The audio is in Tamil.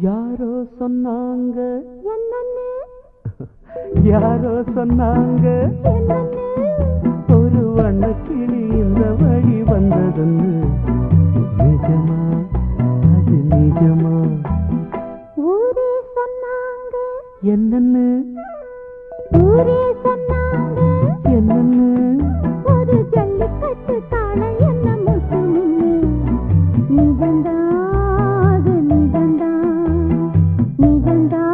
யாரோ சொன்னாங்க? யாரோ சொன்னாங்க? ஒரு வண்ண கிளி இந்த வழி வந்ததுன்னு நிஜமா? அது நிஜமா? ஊரே சொன்னாங்க. என்னன்னு? ஊரே சொன்னாங்க. என்னன்னு? ஒரு ஜல்லிக்கட்டு காண 你等到